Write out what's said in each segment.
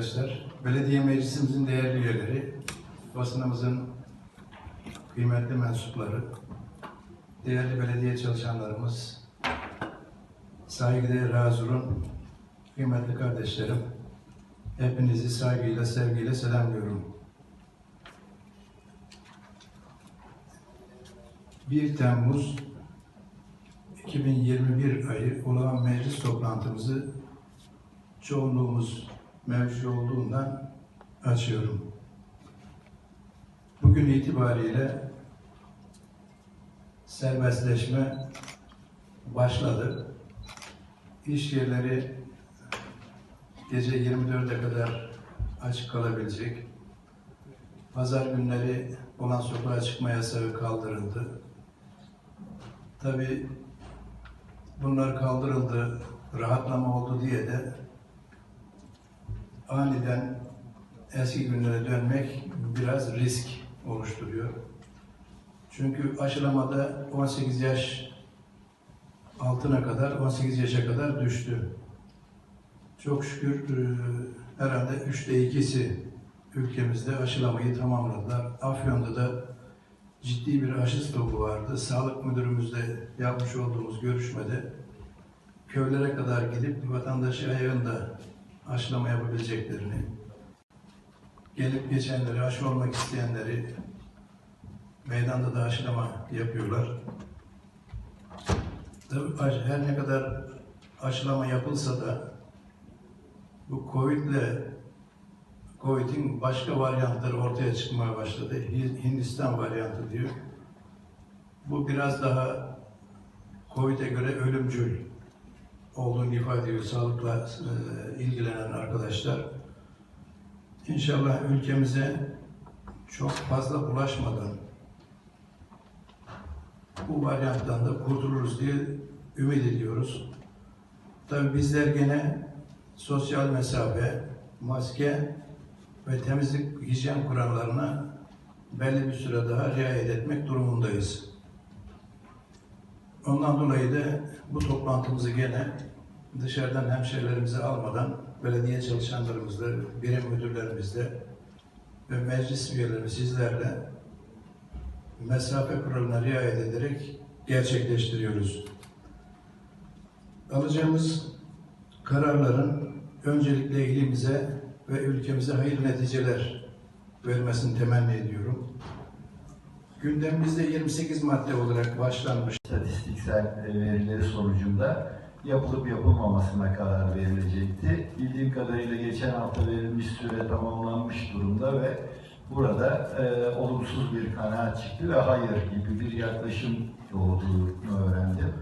arkadaşlar. Belediye meclisimizin değerli üyeleri, basınımızın kıymetli mensupları, değerli belediye çalışanlarımız, saygıdeğer Razur'un kıymetli kardeşlerim, hepinizi saygıyla, sevgiyle selamlıyorum. 1 Temmuz 2021 ayı olağan meclis toplantımızı çoğunluğumuz mevcut olduğundan açıyorum. Bugün itibariyle serbestleşme başladı. İş yerleri gece 24'e kadar açık kalabilecek. Pazar günleri olan sokağa çıkma yasağı kaldırıldı. Tabii bunlar kaldırıldı, rahatlama oldu diye de aniden eski günlere dönmek biraz risk oluşturuyor. Çünkü aşılamada 18 yaş altına kadar, 18 yaşa kadar düştü. Çok şükür e, herhalde üçte ikisi ülkemizde aşılamayı tamamladılar. Afyon'da da ciddi bir aşı stoku vardı. Sağlık müdürümüzle yapmış olduğumuz görüşmede köylere kadar gidip vatandaşı ayağında aşılama yapabileceklerini, gelip geçenleri, aşı olmak isteyenleri meydanda da aşılama yapıyorlar. Tabii her ne kadar aşılama yapılsa da bu Covid'le Covid'in başka varyantları ortaya çıkmaya başladı. Hi- Hindistan varyantı diyor. Bu biraz daha Covid'e göre ölümcül olduğunu ifade ediyor sağlıkla e, ilgilenen arkadaşlar. İnşallah ülkemize çok fazla bulaşmadan bu varyanttan da kurtuluruz diye ümit ediyoruz. Tabii bizler gene sosyal mesafe, maske ve temizlik hijyen kurallarına belli bir süre daha riayet etmek durumundayız. Ondan dolayı da bu toplantımızı gene dışarıdan hemşehrilerimizi almadan belediye çalışanlarımızla, birim müdürlerimizle ve meclis üyelerimiz sizlerle mesafe kuralına riayet ederek gerçekleştiriyoruz. Alacağımız kararların öncelikle ilimize ve ülkemize hayırlı neticeler vermesini temenni ediyorum. Gündemimizde 28 madde olarak başlanmış istatistiksel e, verileri sonucunda yapılıp yapılmamasına karar verilecekti. Bildiğim kadarıyla geçen hafta verilmiş süre tamamlanmış durumda ve burada e, olumsuz bir kanaat çıktı ve hayır gibi bir yaklaşım doğduğunu öğrendim.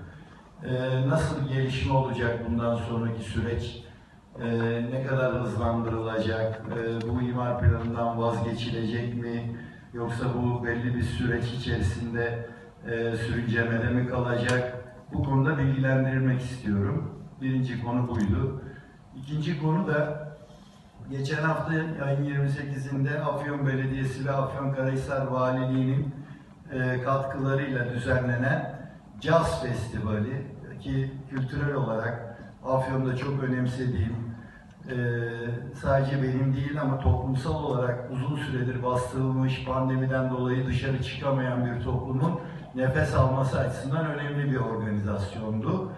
E, nasıl gelişme olacak bundan sonraki süreç? E, ne kadar hızlandırılacak? E, bu imar planından vazgeçilecek mi? Yoksa bu belli bir süreç içerisinde e, sürüncemede mi kalacak? Bu konuda bilgilendirmek istiyorum. Birinci konu buydu. İkinci konu da geçen hafta ayın 28'inde Afyon Belediyesi ve Afyonkarahisar Valiliği'nin e, katkılarıyla düzenlenen Caz Festivali ki kültürel olarak Afyon'da çok önemsediğim e, sadece benim değil ama toplumsal olarak uzun süredir bastırılmış pandemiden dolayı dışarı çıkamayan bir toplumun nefes alması açısından önemli bir organizasyondu.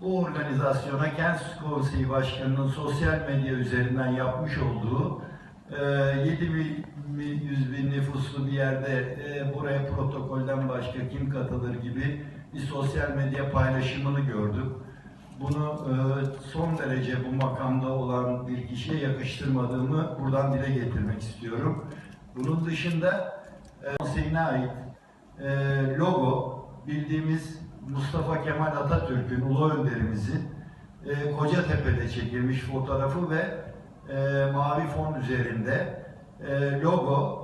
Bu organizasyona Kent Konseyi Başkanı'nın sosyal medya üzerinden yapmış olduğu e, 7 bin, 100 bin nüfuslu bir yerde e, buraya protokolden başka kim katılır gibi bir sosyal medya paylaşımını gördük. Bunu e, son derece bu makamda olan bir kişiye yakıştırmadığımı buradan dile getirmek istiyorum. Bunun dışında e, konseyine ait e, logo bildiğimiz Mustafa Kemal Atatürk'ün, ulu önderimizin Kocatepe'de çekilmiş fotoğrafı ve mavi fon üzerinde logo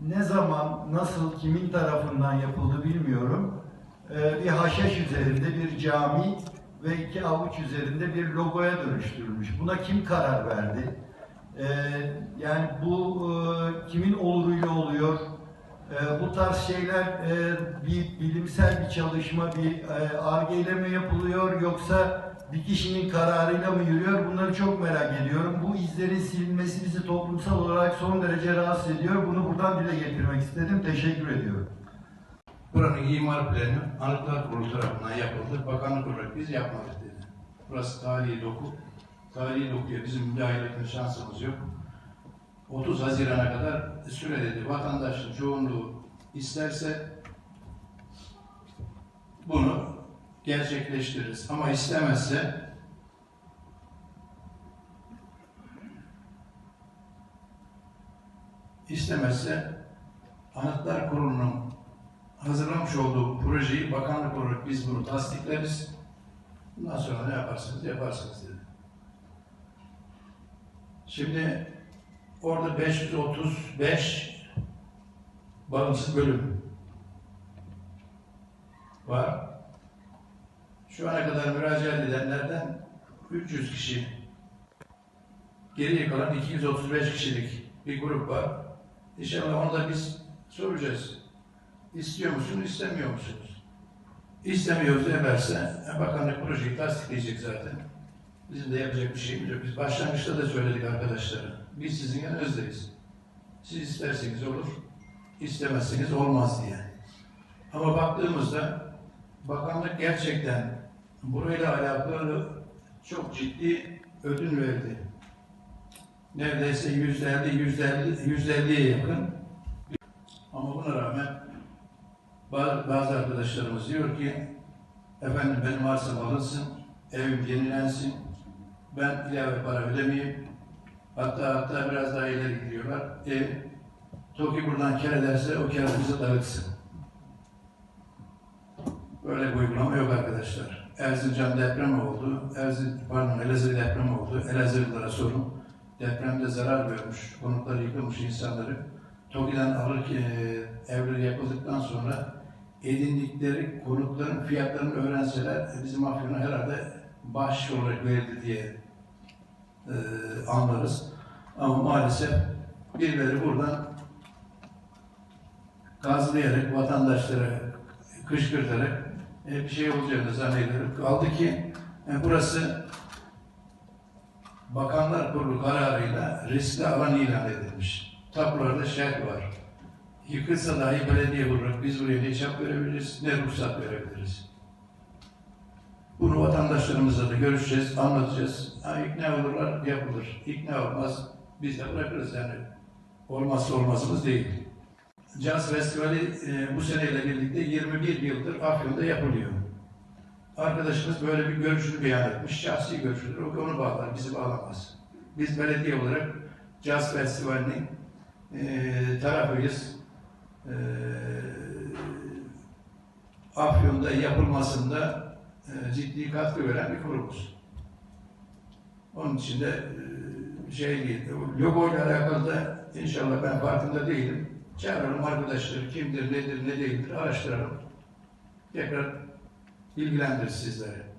ne zaman, nasıl, kimin tarafından yapıldı bilmiyorum. E, bir haşhaş üzerinde bir cami ve iki avuç üzerinde bir logoya dönüştürülmüş. Buna kim karar verdi? E, yani bu e, kimin oluruyla oluyor? E, bu tarz şeyler e, bir bilimsel bir çalışma, bir arge ile mi yapılıyor yoksa bir kişinin kararıyla mı yürüyor? Bunları çok merak ediyorum. Bu izlerin silinmesi bizi toplumsal olarak son derece rahatsız ediyor. Bunu buradan dile getirmek istedim. Teşekkür ediyorum. Buranın imar planı Anıtlar Kurulu tarafından yapıldı. Bakanlık olarak biz yapmadık dedi. Burası tarihi doku. Tarihi dokuya bizim müdahale etme şansımız yok. 30 Haziran'a kadar süre dedi. Vatandaşın çoğunluğu isterse bunu gerçekleştiririz. Ama istemezse istemezse Anıtlar Kurulu'nun hazırlamış olduğu projeyi bakanlık olarak biz bunu tasdikleriz. Bundan sonra ne yaparsınız yaparsınız dedi. Şimdi orada 535 bağımsız bölüm var. Şu ana kadar müracaat edenlerden 300 kişi geriye kalan 235 kişilik bir grup var. İnşallah onu da biz soracağız. İstiyor musunuz, istemiyor musunuz? İstemiyoruz derlerse e, bakanlık projeyi tasdikleyecek zaten. Bizim de yapacak bir şeyimiz yok. Biz başlangıçta da söyledik arkadaşlara. Biz sizin yanınızdayız. Siz isterseniz olur, istemezseniz olmaz diye. Ama baktığımızda bakanlık gerçekten burayla alakalı çok ciddi ödün verdi. Neredeyse yüzde elli, yüzde elli, yüzde elliye yakın. Ama buna rağmen bazı, arkadaşlarımız diyor ki efendim benim arsam alınsın, evim yenilensin, ben ilave para ödemeyeyim. Hatta hatta biraz daha ileri gidiyorlar. Ev, TOKİ buradan kar ederse o kar bize dağıtsın. Böyle bir uygulama yok arkadaşlar. Erzincan depremi oldu. Erzin, pardon Elazığ depremi oldu. Elazığlılara sorun. Depremde zarar görmüş, konutları yıkılmış insanları. TOKİ'den alır ki e, evleri yapıldıktan sonra edindikleri konutların fiyatlarını öğrenseler e, bizim Afyon'a herhalde bağış olarak verildi diye e, anlarız. Ama maalesef birileri buradan gazlayarak, vatandaşlara kışkırtarak e, bir şey olacağını zannediyor. Kaldı ki e, burası Bakanlar Kurulu kararıyla riskli alan ilan edilmiş. Tapularda şerh var. Yıkılsa dahi belediye olarak biz buraya ne çap verebiliriz, ne ruhsat verebiliriz. Bunu vatandaşlarımızla da görüşeceğiz, anlatacağız. Ha, ikna olurlar, yapılır. İkna olmaz, biz de bırakırız yani. Olmazsa olmazımız değil. Caz Festivali e, bu seneyle birlikte 21 yıldır Afyon'da yapılıyor. Arkadaşımız böyle bir görüşünü beyan etmiş. Şahsi görüşüdür. O onu bağlar, bizi bağlamaz. Biz belediye olarak Caz Festivali'nin e, tarafıyız. E, Afyon'da yapılmasında e, ciddi katkı veren bir kurumuz. Onun için de e, şey değil. Logo ile alakalı da inşallah ben farkında değilim. Çağıralım arkadaşları kimdir, nedir, ne değildir araştıralım. Tekrar bilgilendirir sizleri.